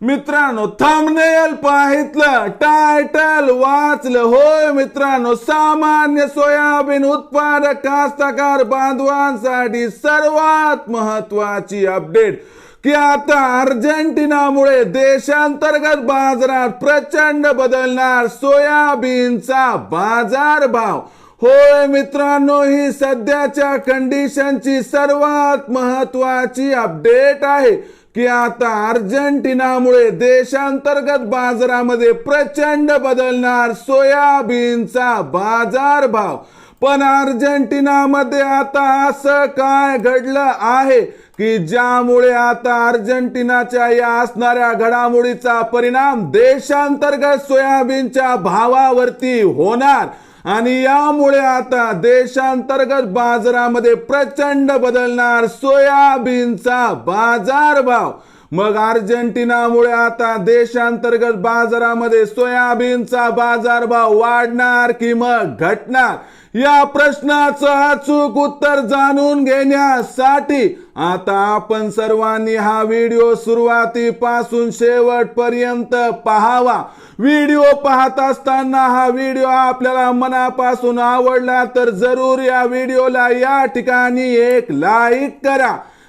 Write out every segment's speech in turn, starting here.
मित्रांनो thumbnail पाहितलं title वाचलं. होय मित्रांनो सामान्य सोयाबीन उत्पादक कास्तकार बांधवांसाठी सर्वात महत्वाची अपडेट की आता अर्जेंटिनामुळे देशांतर्गत बाजारात प्रचंड बदलणार सोयाबीनचा बाजारभाव. होय मित्रांनो ही सध्याच्या कंडिशनची सर्वात महत्वाची अपडेट आहे. की आता अर्जेंटिनामुळे देशांतर्गत बाजारामध्ये प्रचंड बदलणार सोयाबीनचा बाजारभाव. पण अर्जेंटिनामध्ये आता असं काय घडलं आहे की ज्यामुळे आता अर्जेंटिनाच्या या असणाऱ्या घडामोडीचा परिणाम देशांतर्गत सोयाबीनच्या भावावरती होणार? आणि यामुळे आता देशांतर्गत बाजारामध्ये प्रचंड बदलणार सोयाबीनचा बाजारभाव. मग अर्जेंटिनामुळे आता देशांतर्गत बाजारामध्ये सोयाबीनचा बाजारभाव वाढणार की मग घटणार? या प्रश्नाचं अचूक उत्तर जाणून घेण्यासाठी आता आपण सर्वांनी हा व्हिडिओ सुरुवातीपासून शेवटपर्यंत पाहावा. व्हिडिओ पाहत असताना हा व्हिडिओ आपल्याला मनापासून आवडला तर जरूर या व्हिडिओला या ठिकाणी एक लाईक करा.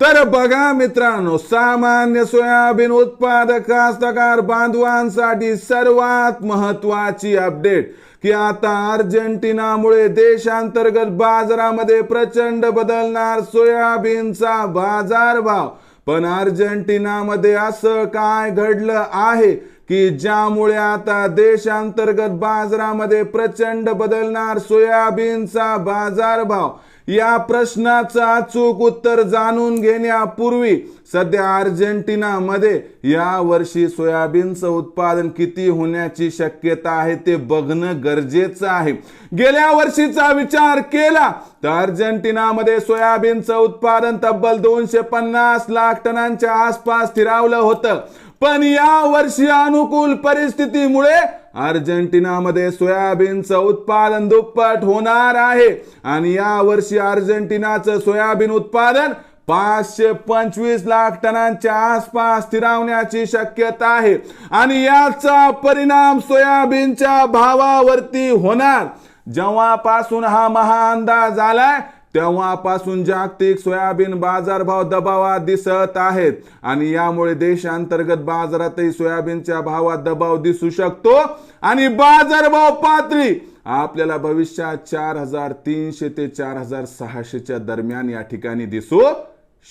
तर बघा मित्रांनो सामान्य सोयाबीन उत्पादक कास्तकार बांधवांसाठी सर्वात महत्वाची अपडेट की आता अर्जेंटिनामुळे देशांतर्गत बाजारामध्ये प्रचंड बदलणार सोयाबीनचा बाजारभाव. पण अर्जेंटिनामध्ये असं काय घडलं आहे? की ज्यामुळे आता देशांतर्गत बाजारामध्ये प्रचंड बदलणार सोयाबीनचा बाजारभाव? या प्रश्नाचं अचूक उत्तर जाणून घेण्यापूर्वी सध्या अर्जेंटिनामध्ये या वर्षी सोयाबीनचं उत्पादन किती होण्याची शक्यता आहे ते बघणं गरजेचं आहे. गेल्या वर्षीचा विचार केला तर अर्जेंटिनामध्ये सोयाबीनचं उत्पादन तब्बल दोनशे पन्नास लाख टनांच्या आसपास स्थिरावलं होतं. पण या वर्षी अनुकूल परिस्थितीमुळे अर्जेंटिनामध्ये सोयाबीनचं उत्पादन दुप्पट होणार आहे. आणि या वर्षी अर्जेंटिनाचं सोयाबीन उत्पादन पाचशे पंचवीस लाख टनांच्या आसपास स्थिरावण्याची शक्यता आहे. आणि याचा परिणाम सोयाबीनच्या भावावरती होणार. जेव्हापासून हा महाअंदाज आलाय तेव्हापासून जागतिक सोयाबीन बाजारभाव दबावात दिसत आहेत. आणि यामुळे देशांतर्गत बाजारातही सोयाबीनच्या भावात दबाव दिसू शकतो. आणि बाजारभाव पातळी आपल्याला भविष्यात चार हजार तीनशे ते चार हजार सहाशेच्या दरम्यान या ठिकाणी दिसू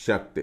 शकते.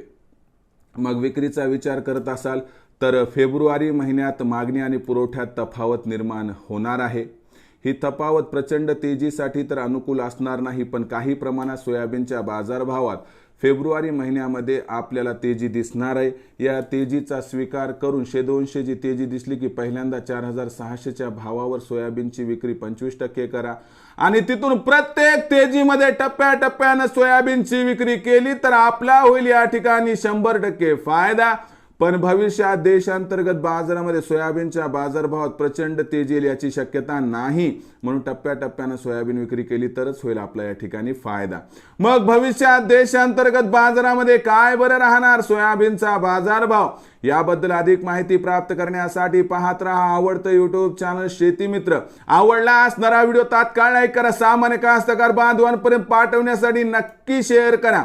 मग विक्रीचा विचार करत असाल तर फेब्रुवारी महिन्यात मागणी आणि पुरवठ्यात तफावत निर्माण होणार आहे. ही तफावत प्रचंड तेजीसाठी तर अनुकूल असणार नाही पण काही प्रमाणात सोयाबीनच्या बाजारभावात फेब्रुवारी महिन्यामध्ये आपल्याला तेजी दिसणार आहे. या तेजीचा स्वीकार करून शे दोनशे जी तेजी दिसली की पहिल्यांदा चार हजार सहाशेच्या भावावर सोयाबीनची विक्री पंचवीस टक्के करा. आणि तिथून प्रत्येक तेजीमध्ये टप्प्याटप्प्यानं सोयाबीनची विक्री केली तर आपला होईल या ठिकाणी शंभर टक्के फायदा. पण भविष्यात देशांतर्गत बाजारामध्ये सोयाबीनच्या बाजारभावात प्रचंड तेजी येईल याची शक्यता नाही. म्हणून टप्प्याटप्प्यानं सोयाबीन विक्री केली तरच होईल आपला या ठिकाणी फायदा. मग भविष्यात देशांतर्गत बाजारामध्ये काय बरं राहणार? सोयाबीनचा बाजारभाव. याबद्दल अधिक माहिती प्राप्त करण्यासाठी पाहत राहा आवडतं युट्यूब चॅनल शेती मित्र. आवडला असणारा व्हिडिओ तात्काळ लाईक करा. सामान्य कास्तकार बांधवांपर्यंत पाठवण्यासाठी नक्की शेअर करा.